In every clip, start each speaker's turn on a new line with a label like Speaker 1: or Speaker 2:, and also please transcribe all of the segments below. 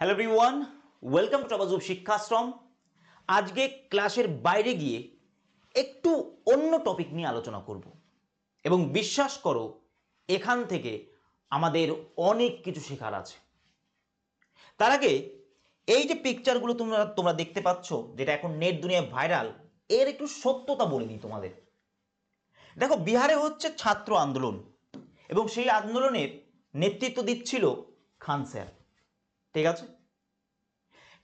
Speaker 1: Hello everyone welcome to আবাজুব শিক্ষাশ্রম আজকে ক্লাসের বাইরে গিয়ে একটু অন্য টপিক নিয়ে আলোচনা করব। এবং বিশ্বাস করো, এখান থেকে আমাদের অনেক কিছু শেখার আছে। তার আগে, এই যে পিকচারগুলো তোমরা তোমরা দেখতে পাচ্ছ, যেটা এখন নেট দুনিয়ায় ভাইরাল এর একটু সত্যতা বলে দিই তোমাদের। দেখো, বিহারে হচ্ছে ছাত্র আন্দোলন, এবং সেই আন্দোলনের নেতৃত্ব দিচ্ছিল খান স্যার। ঠিক আছে?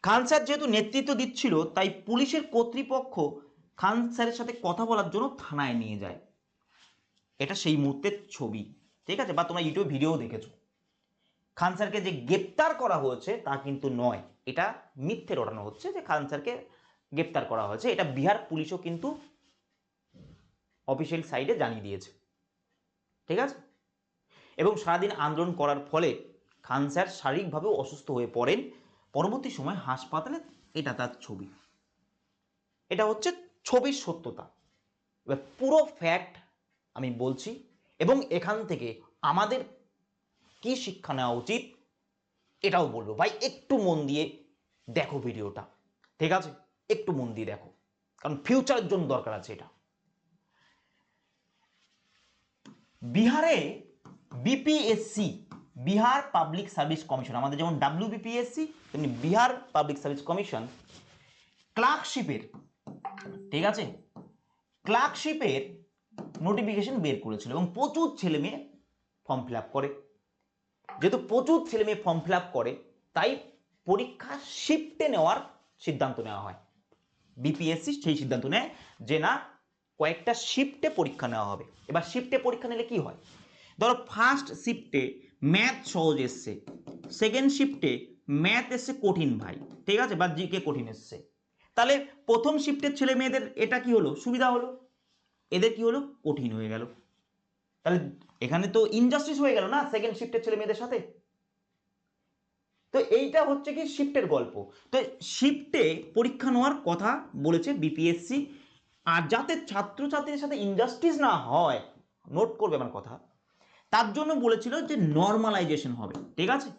Speaker 1: খান স্যার যেহেতু নেতৃত্ব দিচ্ছিল, তাই পুলিশের কর্তৃপক্ষ খান স্যারের সাথে কথা বলার জন্য থানায় নিয়ে যায়। এটা সেই মুহূর্তের ছবি, ঠিক আছে? বা তোমরা ইউটিউব ভিডিও দেখেছ। খান স্যারকে যে গ্রেপ্তার করা হয়েছে, তা কিন্তু নয়। এটা মিথ্যে রটানো হচ্ছে যে খান স্যারকে গ্রেপ্তার করা হয়েছে। এটা বিহার পুলিশও কিন্তু অফিসিয়াল সাইডে জানিয়ে দিয়েছে। ঠিক আছে? এবং সারাদিন আন্দোলন করার ফলে খান স্যার শারীরিকভাবে অসুস্থ হয়ে পড়েন। পরবর্তী সময় হাসপাতালে এটা তার ছবি। এটা হচ্ছে ছবির সত্যতা। এবার পুরো ফ্যাক্ট আমি বলছি এবং এখান থেকে আমাদের কি শিক্ষা নেওয়া উচিত এটাও বলব। ভাই, একটু মন দিয়ে দেখো ভিডিওটা। ঠিক আছে? একটু মন দিয়ে দেখো। কারণ ফিউচারের জন্য দরকার আছে এটা। বিহারে BPSC Bihar public service commission, আমাদের যেমন ডাব্লিউ বিপিএসসি তেমনি বিহার পাবলিক সার্ভিস কমিশন, ক্লার্কশিপের, ঠিক আছে? ক্লার্কশিপের নোটিফিকেশন বের করেছিল এবং প্রচুর ছেলে মেয়ে ফর্ম ফিল করে। যেহেতু প্রচুর ছেলে মেয়ে ফর্ম ফিল করে, তাই পরীক্ষা শিফটে নেওয়ার সিদ্ধান্ত নেওয়া হয়। বিপিএসসি সেই সিদ্ধান্ত নেয় যে না, কয়েকটা শিফটে পরীক্ষা নেওয়া হবে। এবার শিফটে পরীক্ষা নিলে কি হয়? ধরো ফার্স্ট শিফটে ম্যাথ সহজ এসছে। সেকেন্ড শিফটে ম্যাথ এসছে কঠিন ভাই, ঠিক আছে? বা জিকে কঠিন এসছে। তাহলে প্রথম শিফটের ছেলে মেয়েদের এটা কি হলো? সুবিধা হলো? এদের কি হলো? কঠিন হয়ে গেল। তাহলে এখানে তো ইনজাস্টিস হয়ে গেল না সেকেন্ড শিফটের ছেলে মেয়েদের সাথে? তো এইটা হচ্ছে কি শিফটের গল্প। তো শিফটে পরীক্ষা নেওয়ার কথা বলেছে বিপিএসসি আর যাতে ছাত্রছাত্রীদের সাথে ইনজাস্টিস না হয় নোট করবে আমার কথা তার জন্য বলেছিল যে নর্মালাইজেশন হবে, ঠিক আছে?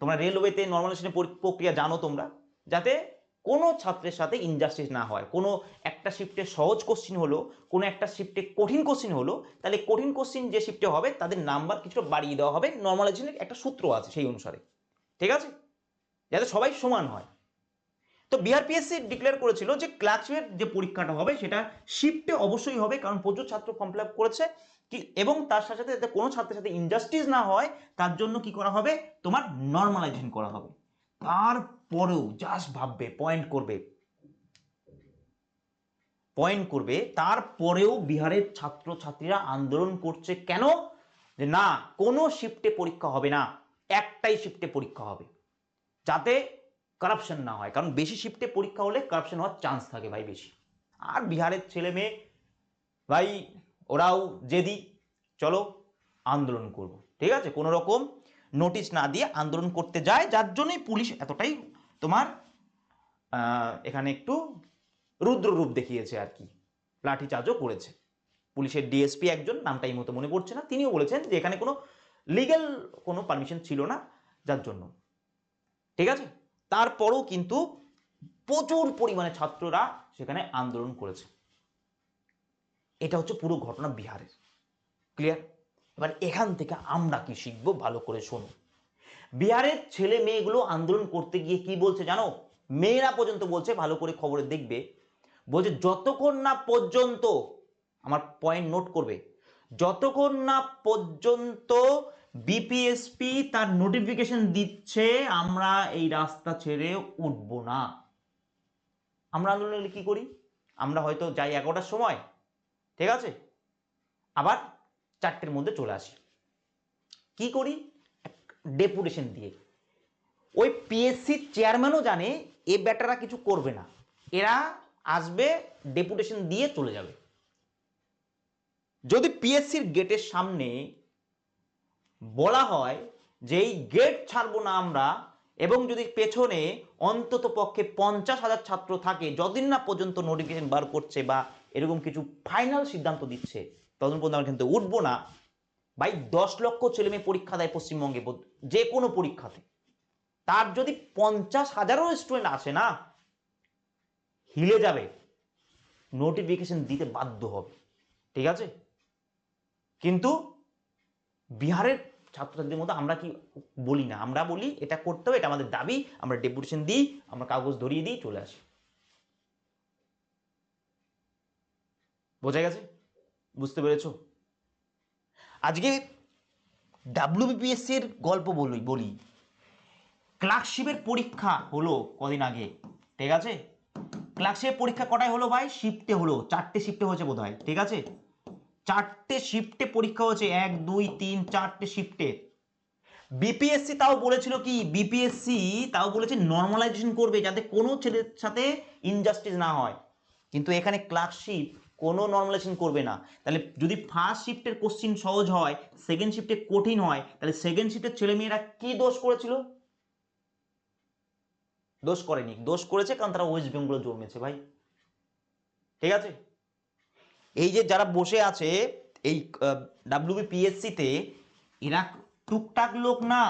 Speaker 1: তোমরা রেলওয়েতে নর্মালাইজেশনের প্রক্রিয়া জানো তোমরা, যাতে কোনো ছাত্রের সাথে ইনজাস্টিস না হয়। কোনো একটা শিফটে সহজ কোশ্চিন হলো, কোনো একটা শিফটে কঠিন কোশ্চিন হলো, তাহলে কঠিন কোশ্চিন যে শিফটে হবে, তাদের নাম্বার কিছুটা বাড়িয়ে দেওয়া হবে। নর্মালাইজেশনের একটা সূত্র আছে সেই অনুসারে, ঠিক আছে? যাতে সবাই সমান হয়। তো বিআরপিএসসি ডিক্লেয়ার করেছিল যে ক্লার্কশিপের যে পরীক্ষাটা হবে সেটা শিফটে অবশ্যই হবে, কারণ প্রচুর ছাত্র ফর্ম ফিল করেছে কি, এবং তার সাথে সাথে কোনো ছাত্রের সাথে ইনজাস্টিস না হয়, তার জন্য কি করা হবে? তোমার নর্মালাইজেশন করা হবে। তারপরেও জাস্ট ভাববে পয়েন্ট করবে। পয়েন্ট করবে, তারপরেও বিহারের ছাত্রছাত্রীরা আন্দোলন করছে কেন? যে না, কোনো শিফটে পরীক্ষা হবে না, একটাই শিফটে পরীক্ষা হবে। যাতে কারাপশন না হয়। কারণ বেশি শিফটে পরীক্ষা হলে কারাপশন হওয়ার চান্স থাকে ভাই বেশি। আর বিহারের ছেলে মেয়ে, ভাই, ওরাও জেদি। চলো আন্দোলন করব। ঠিক আছে? কোনো রকম নোটিশ না দিয়ে আন্দোলন করতে যায়। যার জন্যই পুলিশ এতটাই তোমার এখানে একটু রুদ্র রূপ দেখিয়েছে আর কি। লাঠিচার্জও করেছে। পুলিশের ডিএসপি একজন, নামটা এই মতো মনে পড়ছে না। তিনিও বলেছেন যে এখানে কোনো লিগ্যাল কোনো পারমিশন ছিল না, যার জন্য। ঠিক আছে? তারপরেও কিন্তু প্রচুর পরিমাণে ছাত্ররা সেখানে আন্দোলন করেছে। এটা হচ্ছে পুরো ঘটনা বিহারের। ক্লিয়ার এবার এখান থেকে আমরা কি শিখব ভালো করে শোনো বিহারের ছেলে মেয়েগুলো আন্দোলন করতে গিয়ে কি বলছে জানো? মেয়েরা পর্যন্ত বলছে, ভালো করে খবরে দেখবে। বলছে, যতক্ষণ না পর্যন্ত আমার পয়েন্ট নোট করবে, যতক্ষণ না পর্যন্ত বিপিএসপি তার নোটিফিকেশন দিচ্ছে, আমরা এই রাস্তা ছেড়ে উঠবো না। আমরা আন্দোলন কি করি? আমরা হয়তো যাই এগারোটার সময়, ঠিক আছে? আবার চারটের মধ্যে চলে আসি। কি করি? ডেপুটেশন দিয়ে। ওই পিএসসির চেয়ারম্যানও জানে এ ব্যাটারা কিছু করবে না। এরা আসবে ডেপুটেশন দিয়ে চলে যাবে। যদি পিএসসির গেটের সামনে বলা হয় যে এই গেট ছাড়বো না আমরা এবং যদি পেছনে অন্তত পক্ষে পঞ্চাশ হাজার ছাত্র থাকে, যতদিন না পর্যন্ত নোটিফিকেশন বার করছে বা এরকম কিছু ফাইনাল সিদ্ধান্ত দিচ্ছে, ততদিন পর্যন্ত আমরা কিন্তু উঠবো না। ভাই, দশ লক্ষ ছেলে মেয়ে পরীক্ষা দেয় পশ্চিমবঙ্গে যে কোনো পরীক্ষাতে। তার যদি পঞ্চাশ হাজারও স্টুডেন্ট আসে না, হিলে যাবে। নোটিফিকেশন দিতে বাধ্য হবে। ঠিক আছে? কিন্তু বিহারের ছাত্রছাত্রীদের মধ্যে আমরা কি বলি না? আমরা বলি, এটা করতে হবে, এটা আমাদের দাবি, আমরা ডেপুটেশন দিই, আমরা কাগজ ধরিয়ে দিই, চলে আসি। বোঝা গেছে? বুঝতে পেরেছ? আজকে ডাব্লিউবিপিএসসির গল্প বলি বলি। ক্লার্কশিপের পরীক্ষা হলো কদিন আগে, ঠিক আছে? ক্লার্কশিপের পরীক্ষা কটায় হলো ভাই? শিফটে হলো, চারটে শিফটে হয়েছে বোধ ঠিক আছে? চারটে শিফটে পরীক্ষা হয়েছে। এক, দুই, তিন, চারটে শিফটে বিপিএসসি তাও বলেছিল কি বিপিএসসি তাও বলেছে নর্মালাইজেশন করবে যাতে কোনো ছেলের সাথে ইনজাস্টিস না হয়। কিন্তু এখানে ক্লার্কশিপ কোনো নর্মালাইজেশন করবে না। তাহলে যদি ফার্স্ট শিফটের কোশ্চিন সহজ হয় সেকেন্ড শিফটে কঠিন হয়, তাহলে সেকেন্ড শিফটের ছেলেমেয়েরা কি দোষ করেছিল? দোষ করেনি। দোষ করেছে কারণ তারা ওয়েস্ট বেঙ্গলে জন্মেছে ভাই। ঠিক আছে? এই যে যারা বসে আছে, এই ডাব্লিউবিপিএসসিতে এরা টুকটাক লোক না,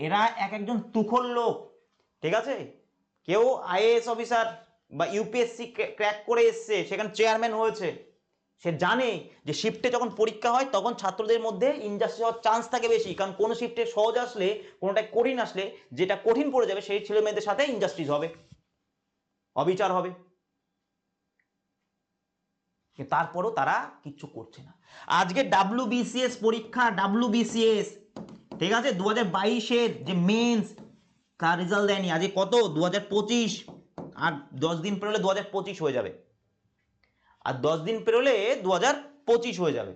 Speaker 1: এরা এক একজন তুখর লোক, ঠিক আছে? কেউ আইএএস অফিসার বা ইউপিএসসি ক্র্যাক করে এসছে, সেখানে চেয়ারম্যান হয়েছে। সে জানে যে শিফটে যখন পরীক্ষা হয়, তখন ছাত্রদের মধ্যে ইনজাস্টিস হওয়ার চান্স থাকে বেশি। কারণ কোনো শিফটে সহজ আসলে কোনোটা কঠিন আসলে, যেটা কঠিন পড়ে যাবে, সেই ছেলে মেয়েদের সাথে ইনজাস্টিস হবে, অবিচার হবে। তারপরও তারা কিচ্ছু করছে না। আজকে ডাব্লিউ বিসিএস পরীক্ষা ডাব্লিউ বিসিএস ঠিক আছে? দু হাজার বাইশের যে মেন্স তার রেজাল্ট দেয়নি? আজকে কত? দু হাজার পঁচিশ। আর দশ দিন পেরোলে দু হাজার পঁচিশ হয়ে যাবে। আর দশ দিন পেরোলে দু হাজার পঁচিশ হয়ে যাবে।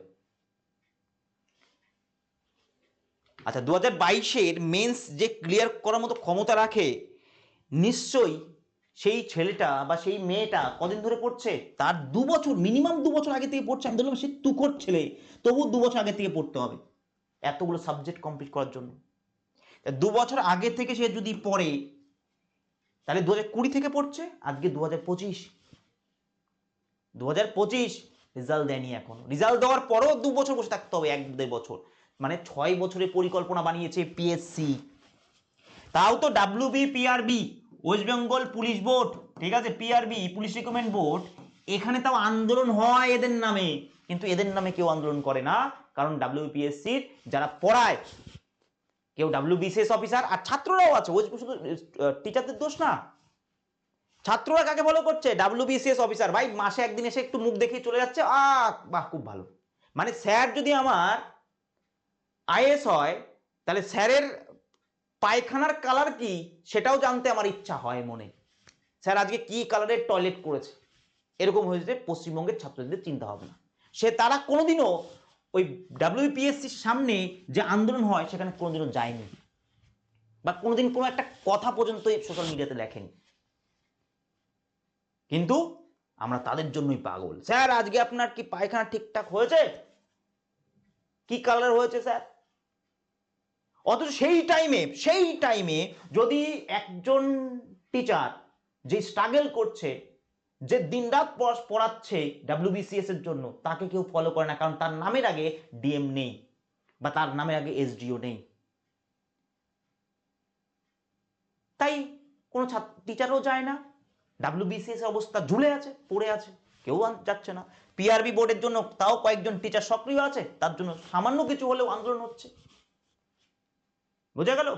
Speaker 1: আচ্ছা দু হাজার বাইশের মেন্স যে ক্লিয়ার করার মতো ক্ষমতা রাখে, নিশ্চয়ই সেই ছেলেটা বা সেই মেয়েটা কদিন ধরে পড়ছে? তার দু বছর মিনিমাম দু বছর আগে থেকে পড়ছে। আমি বললাম সে তুকর ছেলে। তবু দু বছর আগে থেকে পড়তে হবে এতগুলো সাবজেক্ট কমপ্লিট করার জন্য। দু বছর আগে থেকে সে যদি পড়ে, তাহলে দু হাজার কুড়ি থেকে পড়ছে, আজকে দু হাজার পঁচিশ। দু হাজার পঁচিশ রেজাল্ট দেয়নি এখন। রেজাল্ট দেওয়ার পরও দু বছর বসে থাকতে হবে, এক দেড় বছর। মানে ছয় বছরের পরিকল্পনা বানিয়েছে পিএসসি তাও তো WB PRB west Bengal police board ঠিক আছে পিআরবি পুলিশ রিক্রুটমেন্ট বোর্ড এখানে তাও আন্দোলন হয় এদের নামে, কিন্তু এদের নামে কেউ আন্দোলন করে না, কারণ ডাব্লিউপিএসসির যারা পড়ায়, কেউ ডাব্লিউবিসিএস অফিসার আর ছাত্ররাও আছে, ওই শুধু টিচারদের দোষ না। ছাত্ররা কাকে ফলো করছে? ডাব্লিউবিসিএস অফিসার ভাই, মাসে একদিন এসে একটু মুখ দেখিয়ে চলে যাচ্ছে আ বাহ, খুব ভালো। মানে স্যার যদি আমার আইএস হয়, তাহলে স্যারের পায়খানার কালার কি সেটাও জানতে আমার ইচ্ছা হয় মনে। স্যার, আজকে কি কালারের টয়লেট করেছে? এরকম হয়েছে পশ্চিমবঙ্গের ছাত্রদের চিন্তা ভাবনা সে তারা কোনোদিনও ওই ডাব্লিউপিএসসির সামনে যে আন্দোলন হয় সেখানে কোনোদিনও যায়নি। বা কোনোদিন কোনো একটা কথা পর্যন্ত সোশ্যাল মিডিয়াতে লেখেনি। কিন্তু আমরা তাদের জন্যই পাগল। স্যার, আজকে আপনার কি পায়খানা ঠিকঠাক হয়েছে? কি কালার হয়েছে, স্যার? অথচ সেই টাইমে সেই টাইমে যদি একজন টিচার যে স্ট্রাগল করছে, যে দিনরাত পড়া- পড়াচ্ছে ডাব্লিউবিসিএস এর জন্য, তাকে কেউ ফলো করে না, কারণ তার নামের আগে ডিএম নেই বা তার নামের আগে এসডিও নেই। তাই কোনো টিচারও যায় না ডাব্লিউবিসিএস এর অবস্থা ঝুলে আছে, পড়ে আছে, কেউ যাচ্ছে না। পিআরবি বোর্ডের জন্য তাও কয়েকজন টিচার সক্রিয় আছে, তার জন্য সামান্য কিছু হলেও আন্দোলন হচ্ছে। বোঝা গেল?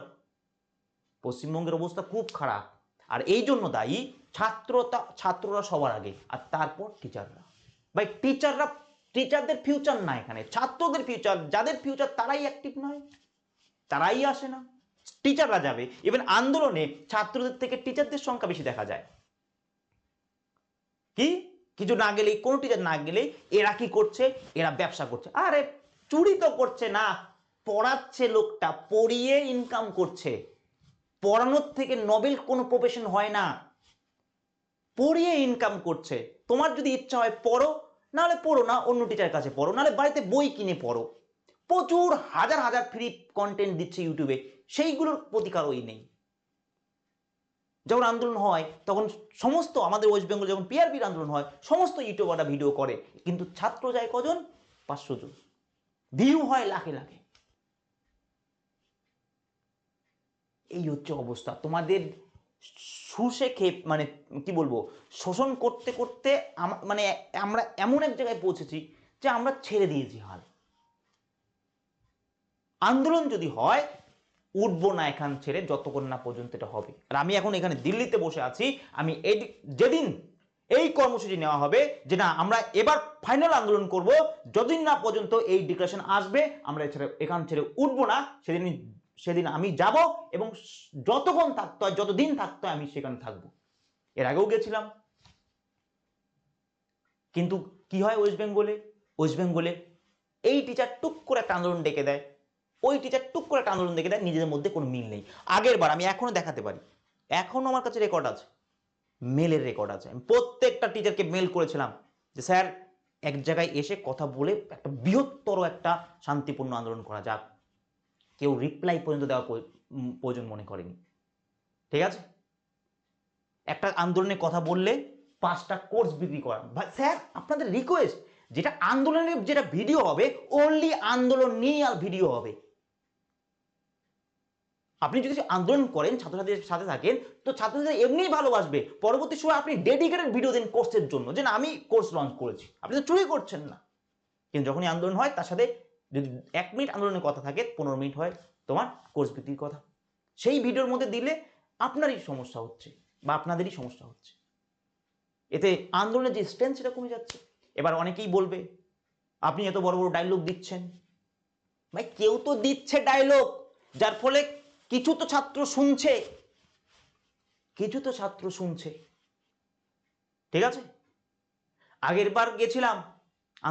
Speaker 1: পশ্চিমবঙ্গের অবস্থা খুব খারাপ। আর এই জন্য দায়ী ছাত্রতা, ছাত্ররা সবার আগে, আর তারপর টিচাররা ভাই টিচাররা টিচারদের ফিউচার না এখানে। ছাত্রদের ফিউচার যাদের ফিউচার তারাই অ্যাক্টিভ নয়। তারাই আসে না। টিচাররা যাবে। ইভেন আন্দোলনে ছাত্রদের থেকে টিচারদের সংখ্যা বেশি দেখা যায়। কি? কিছু না গেলেই, কোনো টিচার না গেলেই এরা কি করছে? এরা ব্যবসা করছে। আরে, চুরি তো করছে না। পড়াচ্ছে লোকটা, পড়িয়ে ইনকাম করছে। পড়ানোর থেকে নোবেল কোনো প্রফেশন হয় না। পড়িয়ে ইনকাম করছে। তোমার যদি ইচ্ছা হয় পড়ো, নাহলে পড়ো না, অন্য টিচার কাছে পড়ো, নাহলে বাড়িতে বই কিনে পড়ো। প্রচুর হাজার হাজার ফ্রি কন্টেন্ট দিচ্ছে ইউটিউবে সেইগুলোর প্রতিকারই নেই। যখন আন্দোলন হয়, তখন সমস্ত আমাদের ওয়েস্ট বেঙ্গল যখন পিআরপির আন্দোলন হয়, সমস্ত ইউটিউবাররা ভিডিও করে। কিন্তু ছাত্র যায় কজন? পাঁচশো জন। ভিউ হয় লাখে লাখে। এই হচ্ছে অবস্থা। তোমাদের শুষে খেয়ে মানে কি বলব, শোষণ করতে করতে মানে আমরা এমন এক জায়গায় পৌঁছেছি যে আমরা ছেড়ে দিয়েছি হাল। আন্দোলন যদি হয়, উঠবো না এখান ছেড়ে যতক্ষণ না পর্যন্ত এটা হবে। আর আমি এখন এখানে দিল্লিতে বসে আছি, আমি এই যেদিন এই কর্মসূচি নেওয়া হবে যে না, আমরা এবার ফাইনাল আন্দোলন করব, যতদিন না পর্যন্ত এই ডিক্লারেশন আসবে, আমরা এছাড়া এখান ছেড়ে উঠবো না সেদিন সেদিন আমি যাব এবং যতক্ষণ থাকতে হয়, যতদিন থাকতে হয় আমি সেখানে থাকব। এর আগেও গেছিলাম। কিন্তু কি হয় ওয়েস্ট বেঙ্গলে ওয়েস্ট বেঙ্গলে এই টিচার টুক করে একটা আন্দোলন ডেকে দেয়। ওই টিচার টুক করে একটা আন্দোলন ডেকে দেয়, নিজেদের মধ্যে কোনো মিল নেই। আগের বার, আমি এখনও দেখাতে পারি। এখনও আমার কাছে রেকর্ড আছে। মেলের রেকর্ড আছে। আমি প্রত্যেকটা টিচারকে মেল করেছিলাম যে, স্যার, এক জায়গায় এসে কথা বলে একটা বৃহত্তর একটা শান্তিপূর্ণ আন্দোলন করা যাক। কেউ রিপ্লাই পর্যন্ত দেওয়া প্রয়োজন মনে করেনি। ঠিক আছে? একটা আন্দোলনের কথা বললে পাঁচটা কোর্স বিক্রি করা। স্যার আপনাদের রিকোয়েস্ট যেটা আন্দোলনের যেটা ভিডিও হবে অনলি আন্দোলন নিয়ে আর ভিডিও হবে। আপনি যদি আন্দোলন করেন, ছাত্রছাত্রীদের সাথে থাকেন, তো ছাত্রছাত্রীরা এমনিই ভালোবাসবে। পরবর্তী সময় আপনি ডেডিকেটেড ভিডিও দেন কোর্সের জন্য। যে না, আমি কোর্স লঞ্চ করেছি। আপনি তো চুরি করছেন না। কিন্তু যখনই আন্দোলন হয়, তার সাথে যদি এক মিনিট আন্দোলনের কথা থাকে, পনেরো মিনিট হয় তোমার কোর্স বিক্রির কথা। সেই ভিডিওর মধ্যে দিলে আপনারই সমস্যা হচ্ছে বা আপনাদেরই সমস্যা হচ্ছে। এতে আন্দোলনের যে স্ট্রেন্থ সেটা কমে যাচ্ছে। এবার অনেকেই বলবে, আপনি এত বড় বড় ডায়লগ দিচ্ছেন। ভাই, কেউ তো দিচ্ছে ডায়লগ যার ফলে কিছু তো ছাত্র শুনছে। কিছু তো ছাত্র শুনছে। ঠিক আছে? আগের বার গেছিলাম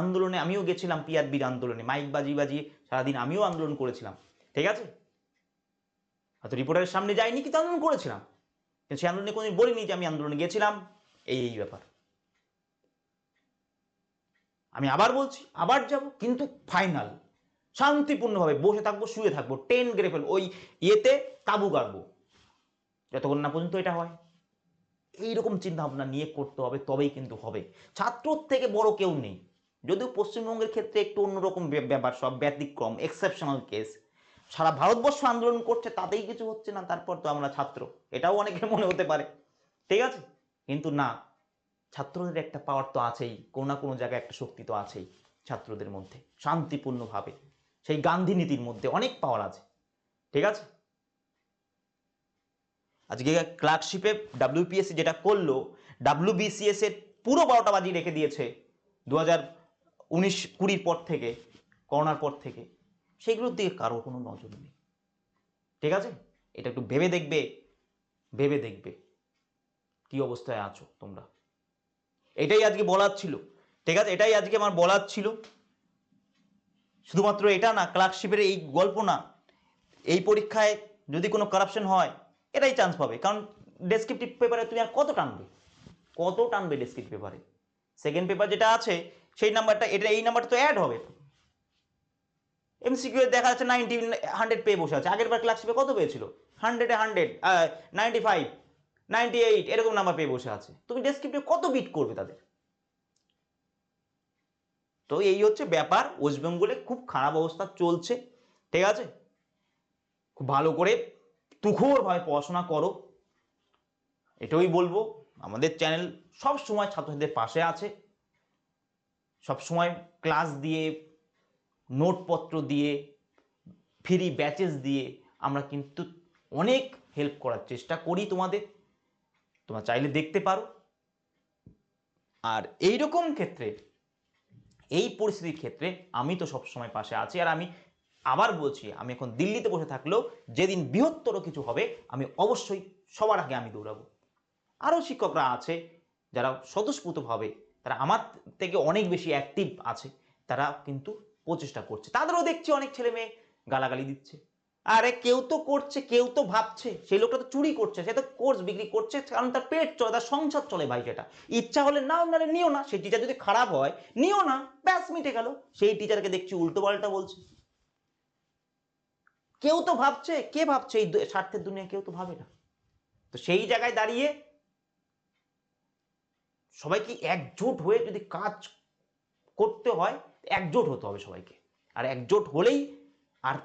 Speaker 1: আন্দোলনে আমিও গেছিলাম পিআরবির আন্দোলনে। মাইক বাজি বাজিয়ে সারাদিন আমিও আন্দোলন করেছিলাম। ঠিক আছে? হয়তো রিপোর্টারের সামনে যাইনি কিন্তু আন্দোলন করেছিলাম। কিন্তু সেই আন্দোলনে কোনোদিন বলিনি যে আমি আন্দোলনে গেছিলাম। এই এই ব্যাপার। আমি আবার বলছি, আবার যাব, কিন্তু ফাইনাল। শান্তিপূর্ণভাবে বসে থাকব, শুয়ে থাকব, টেন গেড়ে ফেলব ওই ইয়েতে কাবু গাড়বো যতক্ষণ না পর্যন্ত এটা হয়। এইরকম চিন্তা ভাবনা নিয়ে করতে হবে, তবেই কিন্তু হবে। ছাত্রর থেকে বড় কেউ নেই। যদিও পশ্চিমবঙ্গের ক্ষেত্রে একটু অন্যরকম ব্য- ব্যাপার, সব ব্যতিক্রম এক্সেপশনাল কেস সারা ভারতবর্ষ আন্দোলন করছে, তাতেই কিছু হচ্ছে না, তারপর তো আমরা ছাত্র। এটাও অনেকের মনে হতে পারে। ঠিক আছে? কিন্তু না, ছাত্রদের একটা পাওয়ার তো আছেই। কোনো না কোনো জায়গায় একটা শক্তি তো আছেই ছাত্রদের মধ্যে, শান্তিপূর্ণভাবে। সেই গান্ধী নীতির মধ্যে অনেক পাওয়ার আছে। ঠিক আছে? আজকে ক্লার্কশিপে ডাব্লিউপিএসসি যেটা করল ডাব্লিউবিসিএস এর পুরো বারোটা বাজি রেখে দিয়েছে। দু হাজার উনিশ কুড়ির পর থেকে, করোনার পর থেকে, সেগুলোর দিকে কারোর কোনো নজর নেই। ঠিক আছে? এটা একটু ভেবে দেখবে ভেবে দেখবে। কি অবস্থায় আছো তোমরা? এটাই আজকে বলার ছিল। ঠিক আছে? এটাই আজকে আমার বলার ছিল। শুধুমাত্র এটা না, ক্লার্কশিপের এই গল্প না, এই পরীক্ষায় যদি কোনো কারাপশন হয়, এটাই চান্স পাবে। কারণ ডেসক্রিপটিভ পেপারে তুমি আর কত টানবে? কত টানবে ডেসক্রিপটিভ পেপারে সেকেন্ড পেপার যেটা আছে সেই নাম্বারটা, এটা এই নাম্বারটা তো অ্যাড হবে। এমসিকিউ দেখা যাচ্ছে নাইনটি হান্ড্রেড পেয়ে বসে আছে। আগের বার ক্লার্কশিপে কত পেয়েছিল? হান্ড্রেডে hundred ninety five ninety eight এরকম নাম্বার পেয়ে বসে আছে। তুমি ডেসক্রিপটিভ কত বিট করবে তাদের? তো এই হচ্ছে ব্যাপার। ওয়েস্ট বেঙ্গলে খুব খারাপ অবস্থা চলছে। ঠিক আছে? খুব ভালো করে তুখোরভাবে পড়াশোনা করো। এটাই বলব। আমাদের চ্যানেল সব সময় ছাত্রছাত্রীদের পাশে আছে। সব সময় ক্লাস দিয়ে, নোটপত্র দিয়ে ফ্রি ব্যাচেস দিয়ে আমরা কিন্তু অনেক হেল্প করার চেষ্টা করি তোমাদের। তোমরা চাইলে দেখতে পারো। আর এই রকম ক্ষেত্রে, এই পরিস্থিতির ক্ষেত্রে আমি তো সবসময় পাশে আছি। আর আমি আবার বলছি, আমি এখন দিল্লিতে বসে থাকলেও যেদিন বৃহত্তর কিছু হবে, আমি অবশ্যই সবার আগে আমি দৌড়াবো। আরও শিক্ষকরা আছে যারা স্বতঃস্ফূর্তভাবে তারা আমার থেকে অনেক বেশি অ্যাক্টিভ আছে, তারা কিন্তু প্রচেষ্টা করছে। তাদেরও দেখছি অনেক ছেলে মেয়ে গালাগালি দিচ্ছে। আরে কেউ তো করছে, কেউ তো ভাবছে। সেই লোকটা তো চুরি করছে, সে তো কোর্স বিক্রি করছে, কারণ তার পেট চলে, তার সংসার চলে ভাই সেটা। ইচ্ছা হলে নাও, নাহলে নিও না। সেই টিচার যদি খারাপ হয়, নিও না। ব্যাস, মিটে গেল। সেই টিচারকে দেখছি উল্টো পাল্টা বলছে। কেউ তো ভাবছে, কে ভাবছে এই স্বার্থের দুনিয়া কেউ তো ভাবে না। তো সেই জায়গায় দাঁড়িয়ে সবাইকে একজোট হয়ে যদি কাজ করতে হয় একজোট হতে হবে সবাইকে। আর একজোট হলেই আর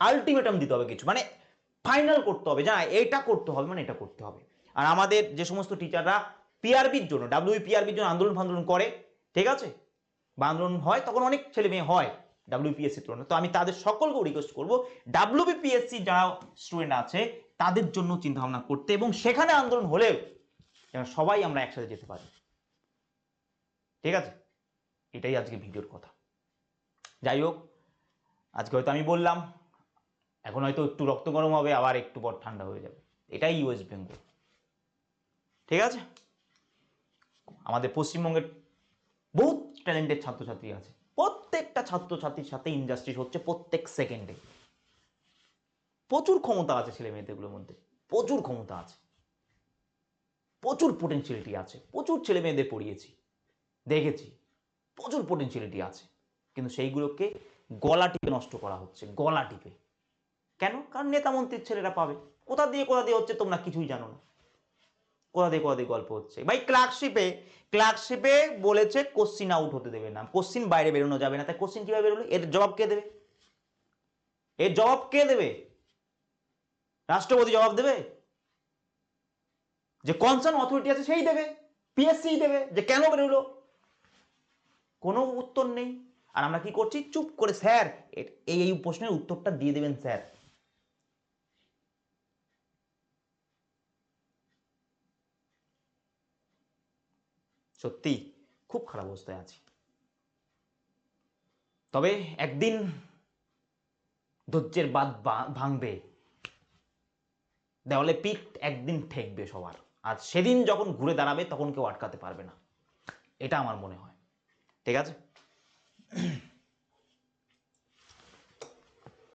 Speaker 1: আলটিমেটাম দিতে হবে কিছু। মানে ফাইনাল করতে হবে যা এটা করতে হবে মানে এটা করতে হবে। আর আমাদের যে সমস্ত টিচাররা পিআরবির জন্য ডাব্লিউ পিআরবির জন্য আন্দোলন ফান্দোলন করে, ঠিক আছে? বা আন্দোলন হয়, তখন অনেক ছেলে মেয়ে হয় ডাব্লিউপিএসসি তুলনায়। তো আমি তাদের সকলকেও রিকোয়েস্ট করব ডাব্লিউবিপিএসসি যারা স্টুডেন্ট আছে, তাদের জন্য চিন্তা ভাবনা করতে। এবং সেখানে আন্দোলন হলেও যেন সবাই আমরা একসাথে যেতে পারি। ঠিক আছে? এটাই আজকে ভিডিওর কথা। যাই হোক, আজকে হয়তো আমি বললাম, এখন হয়তো একটু রক্ত গরম হবে, আবার একটু পর ঠান্ডা হয়ে যাবে। এটাই ওয়েস্ট বেঙ্গল ঠিক আছে? আমাদের পশ্চিমবঙ্গের বহুত ট্যালেন্টেড ছাত্রছাত্রী আছে। প্রত্যেকটা ছাত্রছাত্রীর সাথে ইন্ডাস্ট্রি হচ্ছে প্রত্যেক সেকেন্ডে প্রচুর ক্ষমতা আছে ছেলে মেয়েদেরগুলোর মধ্যে। প্রচুর ক্ষমতা আছে। প্রচুর পোটেন্সিয়ালিটি আছে। প্রচুর ছেলে মেয়েদের পড়িয়েছি। দেখেছি, প্রচুর পোটেন্সিয়ালিটি আছে। কিন্তু সেইগুলোকে গলা টিপে নষ্ট করা হচ্ছে, গলা টিপে। কেন? কারণ নেতা মন্ত্রীর ছেলেরা পাবে। কোথা দিয়ে কোথা দিয়ে হচ্ছে তোমরা কিছুই জানো না। কোথা দিয়ে কোথা দিয়ে গল্প হচ্ছে? ভাই ক্লার্কশিপে ক্লার্কশিপে বলেছে কোশ্চিন আউট হতে দেবে না। কোশ্চিন বাইরে বেরোনো যাবে না। তাই কোশ্চিন কীভাবে বেরোলো? এর জবাব কে দেবে? এর জবাব কে দেবে? রাষ্ট্রপতি জবাব দেবে? যে কনসার্ন অথরিটি আছে সেই দেবে পিএসসি দেবে, যে কেন বেরোলো? কোনো উত্তর নেই। আর আমরা কি করছি? চুপ করে, স্যার এই এই প্রশ্নের উত্তরটা দিয়ে দেবেন, স্যার। সত্যি, খুব খারাপ অবস্থায় আছি। তবে একদিন ধৈর্যের বাদ ভাঙবে। দেওয়ালে পিঠ একদিন ঠেকবে সবার। আর সেদিন যখন ঘুরে দাঁড়াবে তখন কেউ আটকাতে পারবে না। এটা আমার মনে হয়। ঠিক আছে?